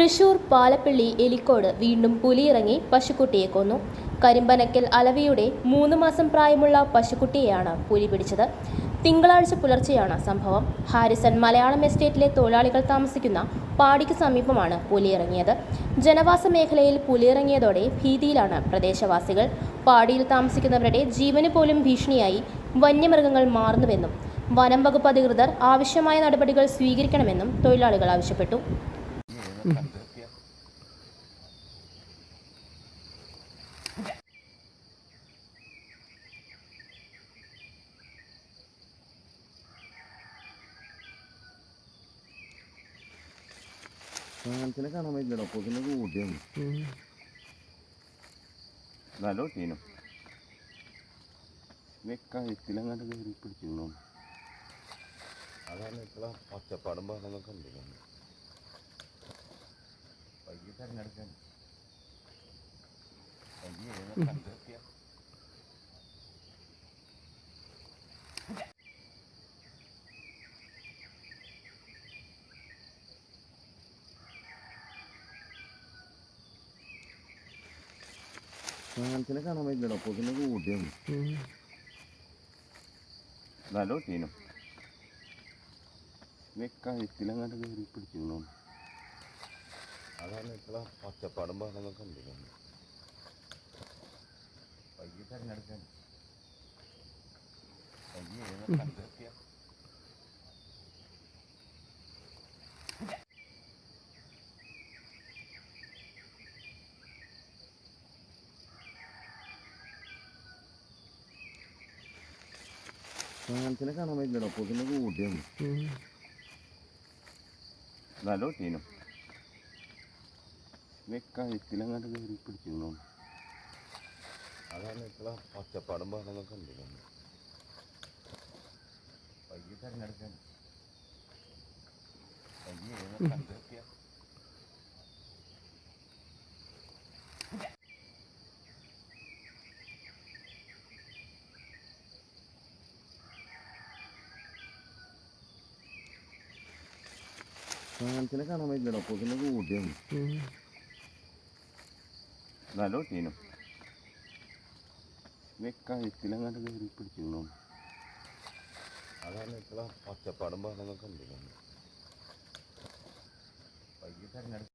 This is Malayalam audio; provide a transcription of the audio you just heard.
തൃശൂർ പാലപ്പള്ളി എലിക്കോട് വീണ്ടും പുലിയിറങ്ങി പശുക്കുട്ടിയെ കൊന്നു. കരിമ്പനക്കൽ അലവിയുടെ മൂന്ന് മാസം പ്രായമുള്ള പശുക്കുട്ടിയെയാണ് പുലി പിടിച്ചത്. തിങ്കളാഴ്ച പുലർച്ചെയാണ് സംഭവം. ഹാരിസൺ മലയാളം എസ്റ്റേറ്റിലെ തൊഴിലാളികൾ താമസിക്കുന്ന പാടിക്ക് സമീപമാണ് പുലിയിറങ്ങിയത്. ജനവാസ മേഖലയിൽ പുലിയിറങ്ങിയതോടെ ഭീതിയിലാണ് പ്രദേശവാസികൾ. പാടിയിൽ താമസിക്കുന്നവരുടെ ജീവന് പോലും ഭീഷണിയായി വന്യമൃഗങ്ങൾ മാറുന്നുവെന്നും വനം വകുപ്പ് അധികൃതർ ആവശ്യമായ നടപടികൾ സ്വീകരിക്കണമെന്നും തൊഴിലാളികൾ ആവശ്യപ്പെട്ടു. സാധനത്തിനെ കാണാൻ പറ്റില്ലടോ. പൊതുനെ കൂട്ടിയാണ്. നല്ല ഒട്ടീനു കഴുത്തിലങ്ങാണ്ട് കയറി പിടിച്ചിരുന്നു. അതാണ് ഇപ്പോഴാ പച്ചപ്പാടും ഉണ്ട് പയ്യെ തിരഞ്ഞെടുക്കാൻ. സാധനത്തിനെ കാണാൻ പറ്റില്ല പൊതുനെ കൂട്ടിയാണ്. നല്ല ഒട്ടീനു കഴുത്തിലങ്ങാണ്ട് കയറി പിടിച്ചിരുന്നു. അതാണ് ഇത്ര പച്ചപ്പാടും ബഹളമൊക്കെ ഉണ്ട്. പയ്യെ തിരഞ്ഞെടുക്കാൻ. പയ്യെ കണ്ടെത്തിയ സാധനത്തിനെ കാണാൻ പറ്റില്ലടോ പൊതുനെ കൂട്ടിയാണ്. നല്ല ഒട്ടീനു കഴുത്തിലങ്ങാണ്ട് കയറി പിടിച്ചിരുന്നു അതാണ് ഇത്ര പച്ചപ്പാടും ബഹളമൊക്കെ ഉണ്ട് പയ്യെ തിരഞ്ഞെടുക്കാൻ. സാധനത്തിനെ കാണാൻ പറ്റില്ലടോ പൊതുനെ കൂട്ടിയാണ് നല്ല ഒട്ടീനു കഴുത്തിലങ്ങാണ്ട് കയറി പിടിച്ചിരുന്നു. അതാണ് ഇപ്പോഴാ പച്ചപ്പാടും ബഹളമൊക്കെ ഉണ്ട് വൈകിട്ട്